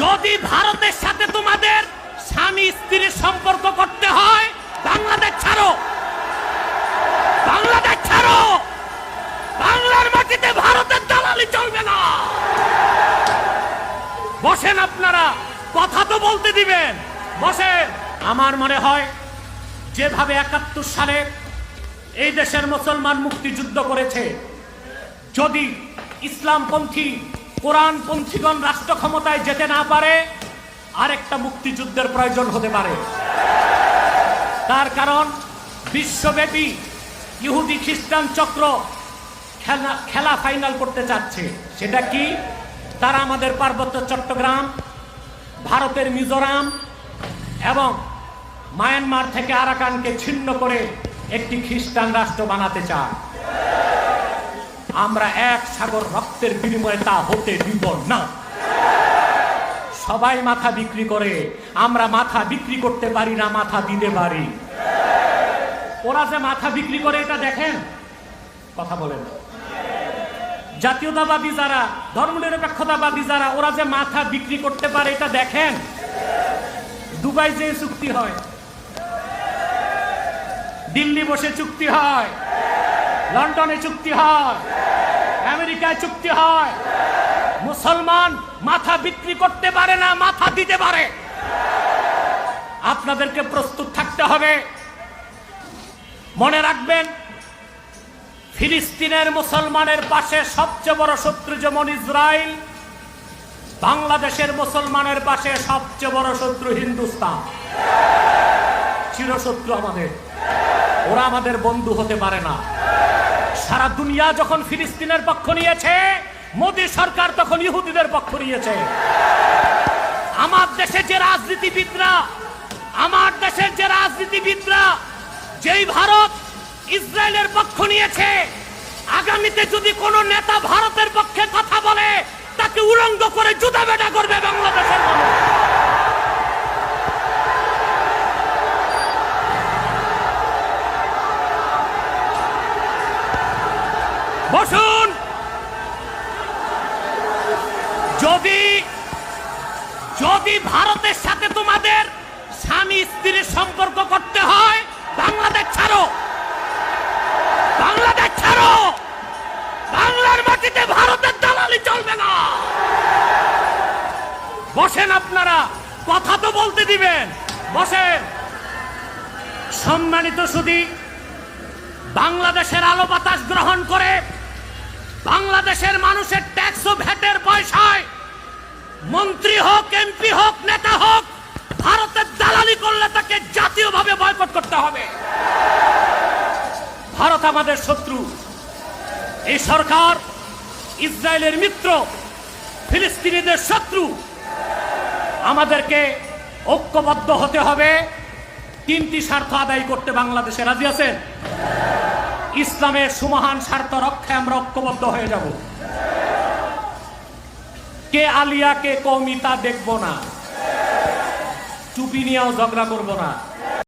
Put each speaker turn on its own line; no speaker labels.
যদি ভারতের সাথে তোমাদের স্বামী স্ত্রীর সম্পর্ক করতে হয়, বাংলাদেশ ছাড়ো। বাংলাদেশ ছাড়ো। বাংলার মাটিতে ভারতের দালালি চলবে না। বসেন আপনারা, কথা তো বলতে দিবেন। বসেন। আমার মনে হয়, যেভাবে একাত্তর সালে এই দেশের মুসলমান মুক্তিযুদ্ধ করেছে, যদি ইসলামপন্থী কোরআনপন্থীগণ রাষ্ট্র ক্ষমতায় যেতে না পারে, আরেকটা মুক্তিযুদ্ধের প্রয়োজন হতে পারে। তার কারণ, বিশ্বব্যাপী ইহুদি খ্রিস্টান চক্র খেলা খেলা ফাইনাল করতে চাচ্ছে। সেটা কি? তারা আমাদের পার্বত্য চট্টগ্রাম, ভারতের মিজোরাম এবং মায়ানমার থেকে আরাকানকে ছিন্ন করে একটি খ্রিস্টান রাষ্ট্র বানাতে চায়। আমরা এক সাগর রক্তের বিনিময়ে তা হতে দিব না। সবাই মাথা বিক্রি করে, আমরা মাথা বিক্রি করতে পারি না, মাথা দিতে পারি। ওরা যে মাথা বিক্রি করে, এটা দেখেন? কথা বলেন। জাতীয়তাবাদী যারা ধর্ম ধর্মনিরপেক্ষতাবাদী যারা, ওরা যে মাথা বিক্রি করতে পারে, এটা দেখেন? দুবাই যে চুক্তি হয়, দিল্লি বসে চুক্তি হয় লন্ডনে চুক্তি হয়, আমেরিকায় চুক্তি হয়। মুসলমান মাথা বিক্রি করতে পারে না, মাথা দিতে পারে। আপনাদেরকে প্রস্তুত থাকতে হবে। মনে রাখবেন, ফিলিস্তিনের মুসলমানের পাশে সবচেয়ে বড় শত্রু যেমন ইসরায়েল, বাংলাদেশের মুসলমানের পাশে সবচেয়ে বড় শত্রু হিন্দুস্তান। চিরশত্রু আমাদের। ওরা আমাদের বন্ধু হতে পারে না। সারা দুনিয়া যখন ফিলিস্তিনের পক্ষ নিয়েছে, মোদী সরকার তখন ইহুদিদের পক্ষ নিয়েছে। আমার দেশে যে রাজনীতিবিদরা, আমার দেশের যে রাজনীতিবিদরা, যেই ভারত ইসরায়েলের পক্ষ নিয়েছে, আগামীতে যদি কোনো নেতা ভারতের পক্ষে কথা বলে, তাকে উলঙ্গ করে জুতা বেটা যদি যদি ভারতের সাথে তোমাদের স্বামী স্ত্রীর সম্পর্ক করতে হয়, বাংলাদেশ ছাড়ো। বাংলাদেশ ছাড়ো। বাংলার মাটিতে ভারতের দালালি চলবে না। বসেন আপনারা, কথা তো বলতে দিবেন। বসেন। সম্মানিত সুদী বাংলাদেশের আলো বাতাস গ্রহণ করে বাংলাদেশের মানুষের ট্যাক্স ভ্যাটের পয়সায় মন্ত্রী হোক এমপি হোক, নেতা হোক, ভারতের দালালি করলে তাকে জাতীয়ভাবে বয়কট করতে হবে। ভারত আমাদের শত্রু। এই সরকার ইসরায়েলের মিত্র, ফিলিস্তিনিদের শত্রু। আমাদেরকে ঐক্যবদ্ধ হতে হবে। তিনটি স্বার্থ আদায় করতে বাংলাদেশে রাজি আছেন। ইসলামের সুমহান স্বার্থ রক্ষায় আমরা ঐক্যবদ্ধ হয়ে যাব। কে আলিয়া কে কৌমিতা দেখব না। চুপি নিয়েও ঝগড়া করব না।